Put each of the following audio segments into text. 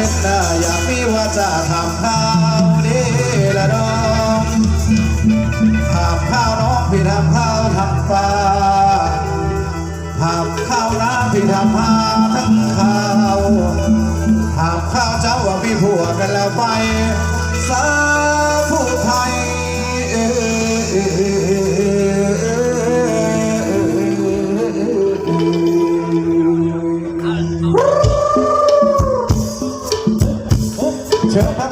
คิดนะอยากมีว่าจะทำข้าวดีละน้องทำข้าวน้องพี่ทำข้าวทำฟ้าทำข้าวน้ำพี่ทำผ้าทั้งข้าวทำข้าวเจ้าว่าพี่ผัวกันแล้วไปซา 저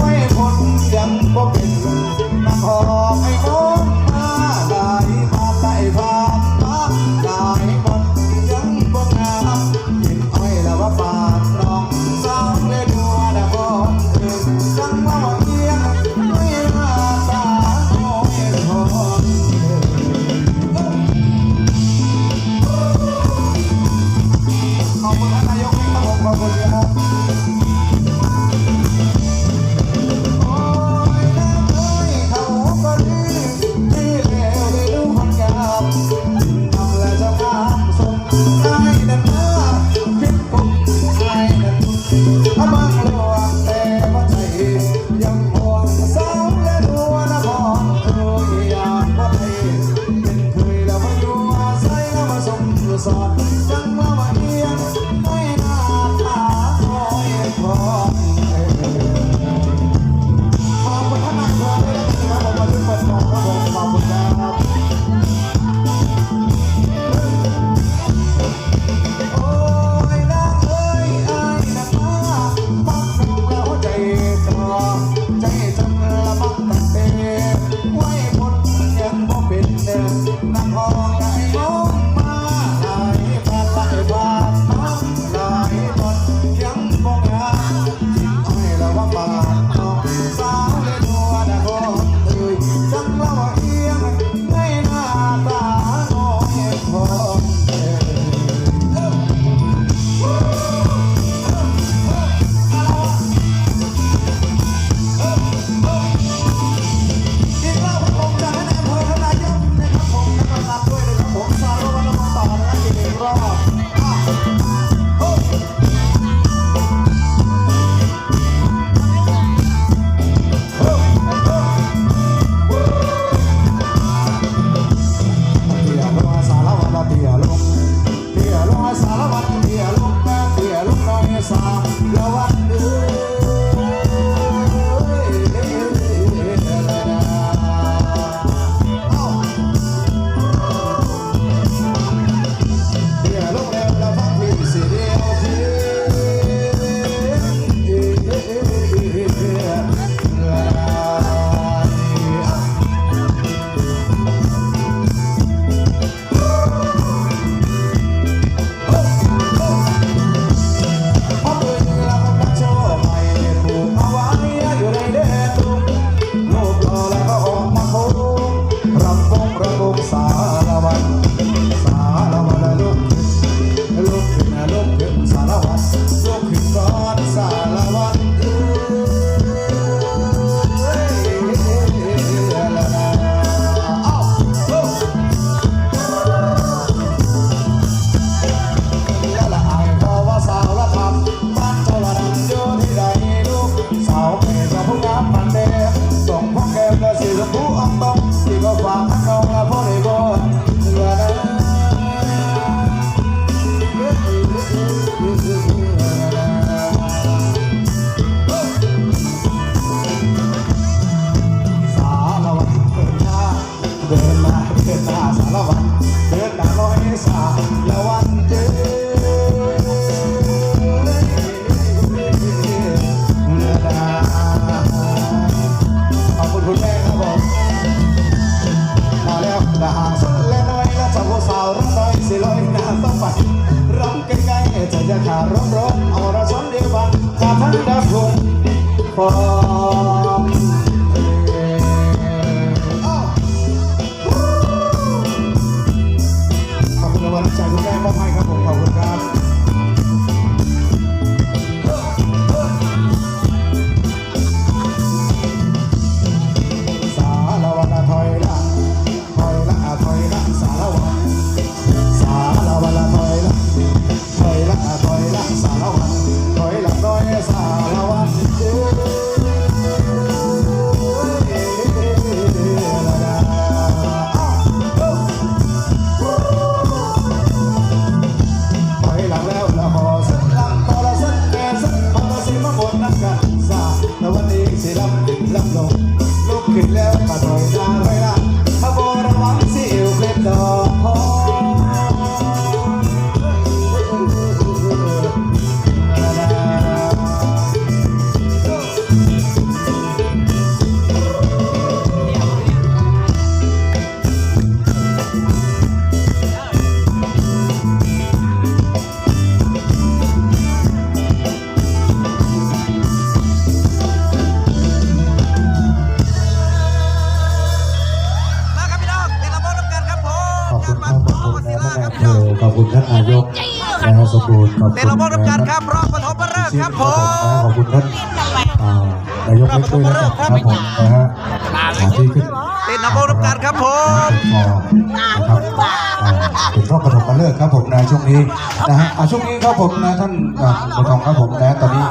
playing สอนจังหวะ crumbled side. เดินมาเดินมาสารวันเดินมาลอยสาแล้ววันเจอ far. านศินายลากครับพี่น้องขอบคุณท่านนายกนะฮะสมบูรณ์ขอบเดี๋ยวคุเราณพบกันครับรอบปฐมฤกษ์ครับผมขอบคุณท่านอ่านายกเล็กด้วยนะครับครับผมนะฮะอ่าที่ขึ้นเต้นนำโบรับการครับผมพอนะครับอ่าเป็นรอบปฐมฤกษ์ครับผมในช่วงนี้นะฮะอ่าช่วงนี้ครับผมนะท่านอ่าผู้ทองครับผมนะตอนนี้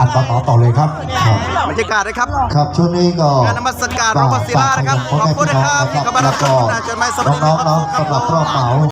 อัดต่อต่อต่อเลยครับครับบรรยากาศนะครับ ครับช่วงนี้ก็งานนมัสการหลวงพ่อศิลานะครับขอบคุณนะครับที่เข้ามารับชมนะจนไม่สำเร็จน้องๆเนาะสำหรับรอบเหมา